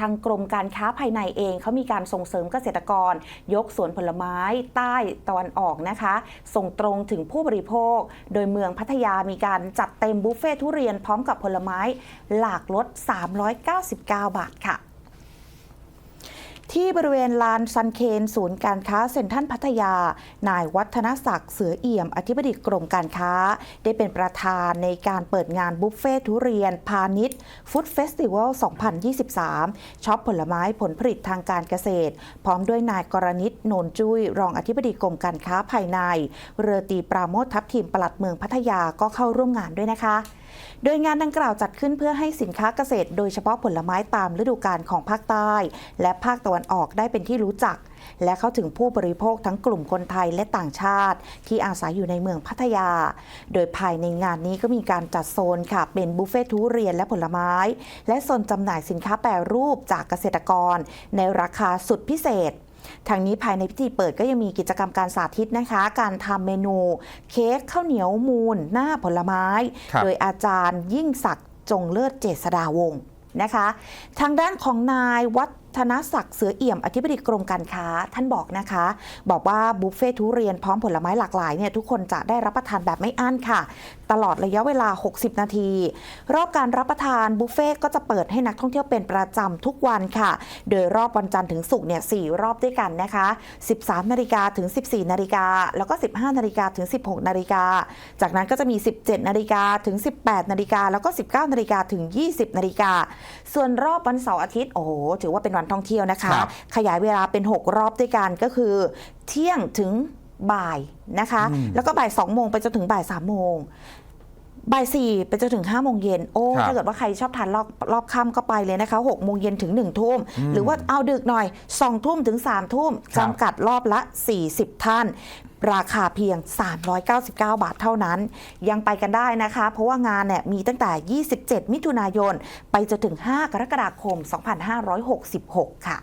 ทางกรมการค้าภายในเองเขามีการส่งเสริมเกษตรกร ยกสวนผลไม้ ใต้ตะวันออกนะคะ ส่งตรงถึงผู้บริโภค โดยเมืองพัทยามีการจัดเต็มบุฟเฟ่ทุเรียนพร้อมกับผลไม้ หลากรส399 บาทค่ะ ที่บริเวณลานซันเคนศูนย์การค้าเซ็นทรัลพัทยา นายวัฒนศักดิ์เสือเอี่ยม อธิบดีกรมการค้า ได้เป็นประธานในการเปิดงานบุฟเฟ่ทุเรียน พาณิชย์ฟู้ดเฟสติวัล 2023 ช็อปผลไม้ผลผลิตทางการเกษตร พร้อมด้วยนายกรณิตโนนจุ้ย รองอธิบดีกรมการค้าภายใน เรือตีปราโมททัพทีมปลัดเมืองพัทยาก็เข้าร่วมงานด้วยนะคะ โดยงานดังกล่าวจัดขึ้นเพื่อให้สินค้าเกษตร โดยเฉพาะผลไม้ตามฤดูกาลของภาคใต้ และภาคตะวันออกได้เป็นที่รู้จัก และเข้าถึงผู้บริโภคทั้งกลุ่มคนไทยและต่างชาติ ที่อาศัยอยู่ในเมืองพัทยา โดยภายในงานนี้ก็มีการจัดโซนค่ะ เป็นบุฟเฟ่ทุเรียนและผลไม้ และโซนจำหน่ายสินค้าแปรรูปจากเกษตรกร ในราคาสุดพิเศษ ทางนี้ภายในพิธีเปิดก็ยังมีกิจกรรมการสาธิตนะคะ การทำเมนู เค้กข้าวเหนียวมูนหน้าผลไม้ครับโดยอาจารย์ยิ่งศักดิ์จงเลิศเจษดาวงศ์นะคะ ทางด้านของนายวัฒนศักดิ์เสือเอี่ยมอธิบดีกรมการค้า ท่านบอกนะคะ บอกว่าบุฟเฟ่ทุเรียนพร้อมผลไม้หลากหลายเนี่ยทุกคนจะได้รับประทานแบบไม่อั้นค่ะ ตลอดระยะเวลา 60 นาที รอบการรับประทานบุฟเฟ่ก็จะเปิดให้นักท่องเที่ยวเป็นประจำทุกวันค่ะ โดยรอบวันจันทร์ถึงศุกร์เนี่ยสรอบด้วยกันนะคะ 13 นาฬิกาถึง 14 นาฬิกาแล้วก็ 15 นาฬิกาถึง 16 นาฬิกาจากนั้นก็จะมี 17 นาฬิกาถึง 18 นาฬิกาแล้วก็ 19 นาฬิกาถึง 20 นาฬิกาส่วนรอบวันเสาร์อาทิตย์โอ้โหถือว่าเป็นวันท่องเที่ยวนะคะครับขยายเวลาเป็น 6 รอบด้วยกันก็คือ เที่ยงถึงบ่ายนะคะอืมแล้วก็บ่าย2โมงไปจนถึงบ่าย3โมง บ่ายสี่ไปจนถึง5้าโมงเย็นโอ้ครับถ้าเกิดว่าใครชอบทานรอบรอบค่ำก็ไปเลยนะคะ6โมงเย็นถึง1ทุ่มอืมหรือว่าเอาดึกหน่อย2ทุ่มถึง3ทุ่มครับ จำกัดรอบละ 40 ท่าน ราคาเพียง 399 บาทเท่านั้น ยังไปกันได้นะคะ เพราะว่างานเนี่ยมีตั้งแต่ 27 มิถุนายน ไปจนถึง 5 กรกฎาคม 2566 ค่ะ